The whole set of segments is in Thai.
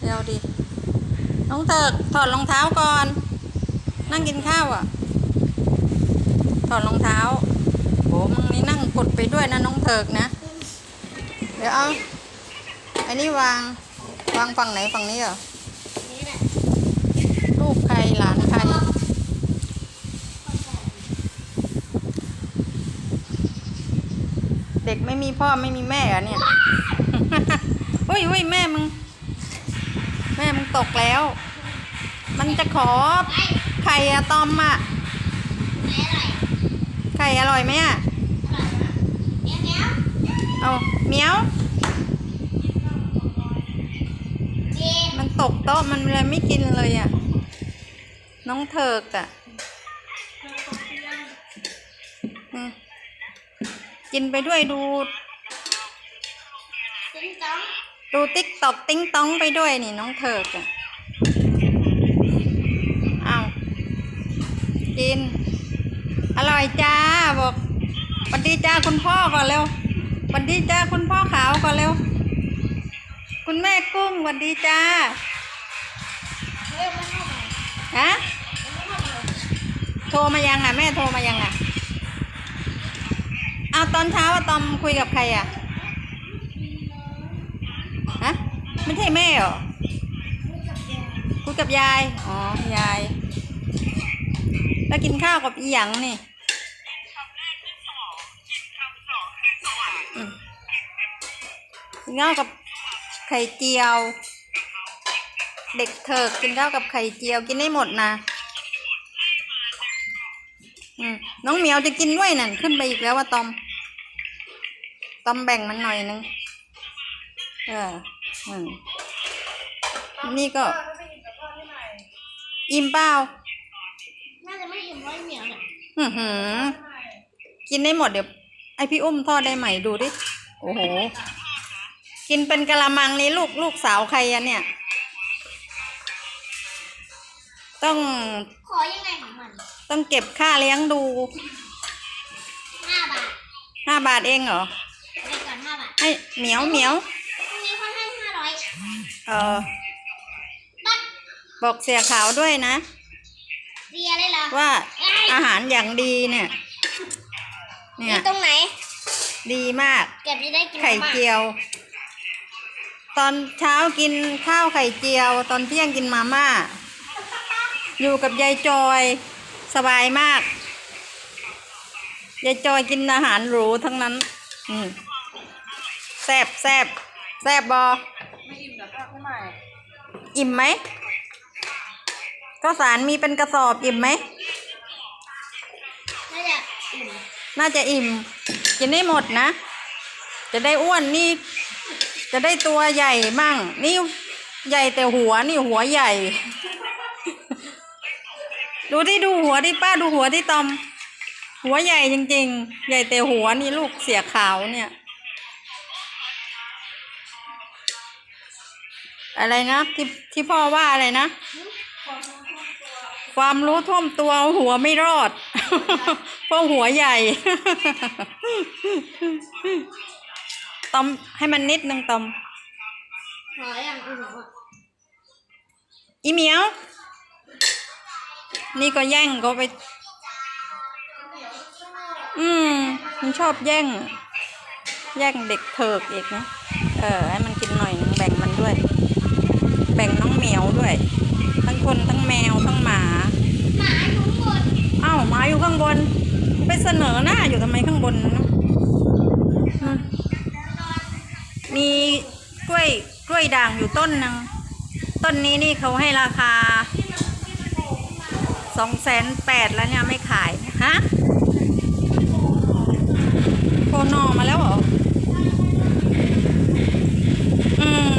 เดี๋ยวดิ น้องเถิกถอดรองเท้าก่อน นั่งกินข้าวอะ ถอดรองเท้าโหมึงนี่นั่งกดไปด้วยนะน้องเถิกนะ เดี๋ยวเอา อันนี้วาง วางฝั่งไหนฝั่งนี้เหรอ นี่แหละ ลูกใครหลานใคร เด็กไม่มีพ่อไม่มีแม่เหรอเนี่ยอุ้ยอุ้ยแม่มึง แม่มึงตกแล้ว มันจะขอไข่อะตอมอะไหนอร่อยไข่อร่อยไหมอะเนี้ยเนี้ยเอาเหมียวดีมันตกโต๊ะมันเลยไม่กินเลยอะน้องเถิกอะ กินไปด้วยดูติ้งต้องดูติ๊กตอกติ้งต้องไปด้วยนี่น้องเถิกอะเอากิน อร่อยจ้าบอกสวัสดีจ้าคุณพ่อก่อนเร็วสวัสดีจ้าคุณพ่อขาวก่อนเร็ว คุณแม่กุ้งสวัสดีจ้าเฮ้ยมันเข้าไปฮะมันเข้าไปโทรมายังอะ แม่โทรมายังอะเอา ตอนเช้าอะตอมคุยกับใครอะฮะไม่ใช่แม่เหรอคุยกับยาย อ๋อยาย แล้วกินข้าวกับอีหยังนี่กินข้าวกับไข่เจียว เด็กเถิกกินข้าวกับไข่เจียวกินได้หมดนะอืมน้องเหมียวจะกินด้วยนั่นขึ้นไปอีกแล้วว่าตอม ตอมแบ่งมันหน่อยนึงเอออืมนี่ก็ อิ่มเปล่าน่าจะไม่อิ่มเพราะไอ้เหมียวเนี่ยอือหือ กินได้หมดเดี๋ยวไอพี่อุ้มทอดได้ไหมดูดิ โอ้โห กินเป็นกะละมังนี้ลูกลูกสาวใครอะเนี่ย ต้องขอยังไงของมันต้องเก็บค่าเลี้ยงดูห้าบาทห้าบาทเองเหรอ ให้เหมียวเหมียวพรุ่งนี้เขาให้ห้าร้อยเออบัตรบอกเสียขาวด้วยนะ เรียเลยเหรอว่าเอ้ยอาหารอย่างดีเนี่ย เนี่มียตรงไหน ดีมาก เก็บจะได้กินไข่เจียว ตอนเช้ากินข้าวไข่เจียว ตอนเที่ยงกินมาม่า อยู่กับยายจอยสบายมาก ยายจอยกินอาหารหรูทั้งนั้น อืม แซบแซบแซบบอไม่อิ่มเดี๋ยวก็ขึ้นใหม่อิ่มไหมข้าวสารมีเป็นกระสอบอิ่มไหม น่าจะอิ่มน่าจะอิ่ม กินได้หมดนะ จะได้อ้วนนี่ จะได้ตัวใหญ่มั่ง นี่ใหญ่แต่หัวนี่หัวใหญ่ ดูที่ดูหัวที่ป้าดูหัวที่ตอม หัวใหญ่จริง ๆ ใหญ่แต่หัวนี่ลูกเสียขาวเนี่ย อะไรนะที่ที่พ่อว่าอะไรนะ ความรู้ท่วมตัวหัวไม่รอด เพราะหัวใหญ่ตอมให้มันนิดนึงตอมขออย่างอื่นอะอีเหมียว นี่ก็แย่งก็ไป อืม มันชอบแย่ง แย่งเด็กเถิกอีกนะ เออให้มันกินหน่อยนึงแบ่งมันด้วย แบ่งน้องเหมียวด้วย ทั้งคนทั้งแมวทั้งหมาหมาอยู่ข้างบนเอ้าหมาอยู่ข้างบน ไปเสนอหน้าอยู่ทำไมข้างบนนะมีกล้วยกล้วยด่างอยู่ต้นนึงต้นนี้นี่เขาให้ราคาสองแสนแปดแล้วเนี่ยไม่ขายฮะโคนอมาแล้วเหรอ อืม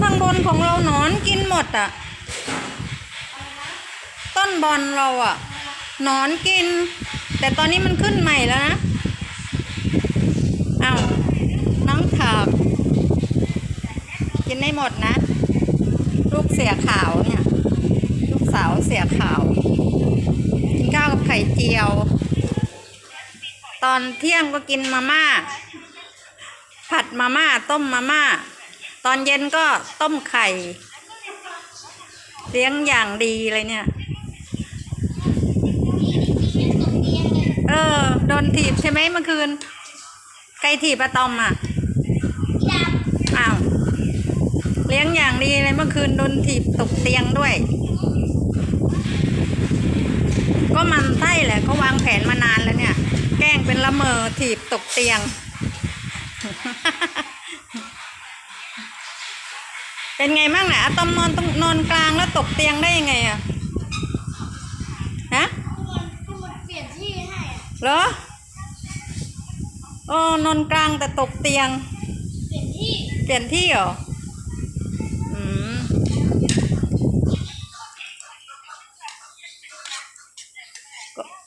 ข้างบนของเราหนอนกินหมดอะ ต้นบอลเราอะหนอนกิน แต่ตอนนี้มันขึ้นใหม่แล้วนะอ้าวน้องถากกินได้หมดนะ ลูกเสียขาวเนี่ย ลูกสาวเสียขาว กินข้าวกับไข่เจียว ตอนเที่ยงก็กินมาม่า ผัดมาม่าต้มมาม่า ตอนเย็นก็ต้มไข่ เลี้ยงอย่างดีเลยเนี่ยตกเตียงเลยเออ โดนถีบใช่ไหมเมื่อคืนใครถีบอะตอมอะดอ้าว เลี้ยงอย่างดีเลยเมื่อคืนโดนถีบตกเตียงด้วย ก็มันไส้แหละเขาวางแผนมานานแล้วเนี่ย แกล้งเป็นละเมอถีบตกเตียง เป็นไงมั่งนี่ยอะตอมนอนตรงนอนกลางแล้วตกเตียงได้ยังไงอะฮะเปลี่ยนที่ให้อะเหรอโอ้นอนกลางแต่ตกเตียง เปลี่ยนที่ เปลี่ยนที่เหรออืม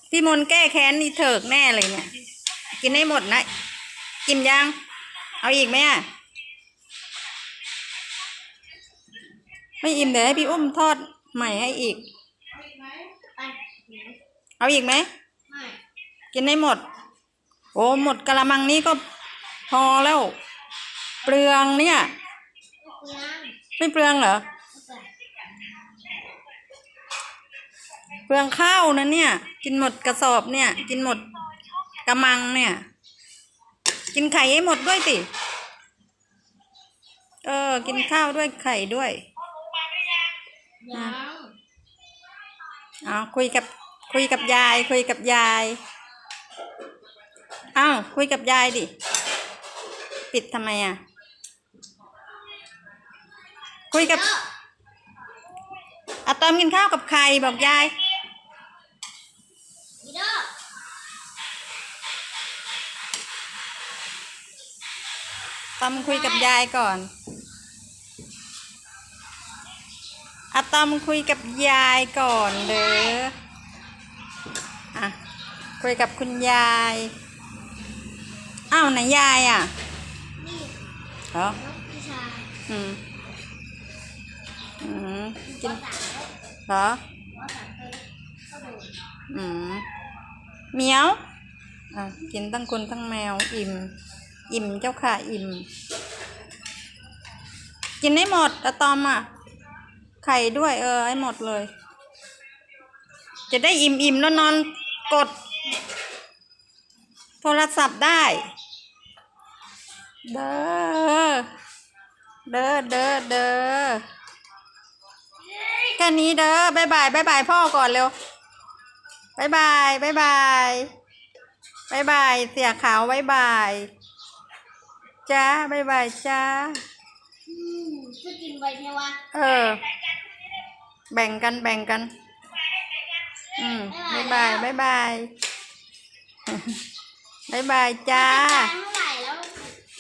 พี่มนแก้แค้นนี่เถิกแน่เลยเนี่ย กินให้หมดนะ กินยัง เอาอีกไหมอะ ไม่อิ่มเดี๋ยวให้พี่อุ้มทอดใหม่ให้อีก เอาอีกไหม กินให้หมด โอ้หมดกะละมังนี้ก็พอแล้ว เปลืองเนี่ย ไม่เปลืองเหรอ เปลืองข้าวนะเนี่ย กินหมดกระสอบเนี่ย กินหมดกระมังเนี่ย กินไข่ให้หมดด้วยสิ เออ กินข้าวด้วยไข่ด้วยยังเอาคุยกับคุยกับยาย คุยกับยาย อ้าว คุยกับยายดิ ปิดทำไมอะ คุยกับอะตอมกินข้าวกับใครบอกยาย อีดอก ตอมคุยกับยายก่อนอะตอมคุยกับยายก่อนเด้ออะคุยกับคุณยายอ้าวไหนยายอะนี่เหรอนกพิชายอืมอืมกิกินนสามแล้วเหรอว่าสามเคยก็โดนอืมเหมียวอะกินทั้งคนทั้งแมวอิ่ม อิ่มเจ้าค่ะอิ่ม กินให้หมดอะตอมอะ ไข่ด้วยเออให้หมดเลย จะได้อิ่มอิ่มแล้วนอนกด โทรศัพท์ได้ เด้อ เด้อเด้อเด้อแค่นี้เด้อบายบายบายบายพ่อก่อนเร็วบายบายบายบายบายบาย เสียขาวบายบาย จ้าบายบายจ้าอืมจะกินไปเทวะเออ แบ่งกันแบ่งกัน อืมบายบายบายบายบายบายจ้าตายเท่าไหร่แล้ว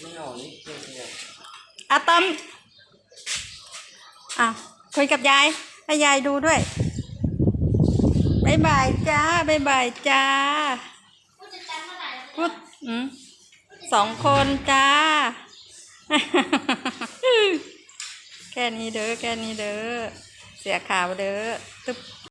ไม่ออกนี่เพื่อนเนี่ยอะตอมอะคุยกับยายให้ยายดูด้วยบายบายจ้าบายบายจ้าผู้จัดการเท่าไหร่แล้วพูดอืม สองคนจ้า แค่นี้เด้อแค่นี้เด้อเสียข่าวเด้อตึ๊บ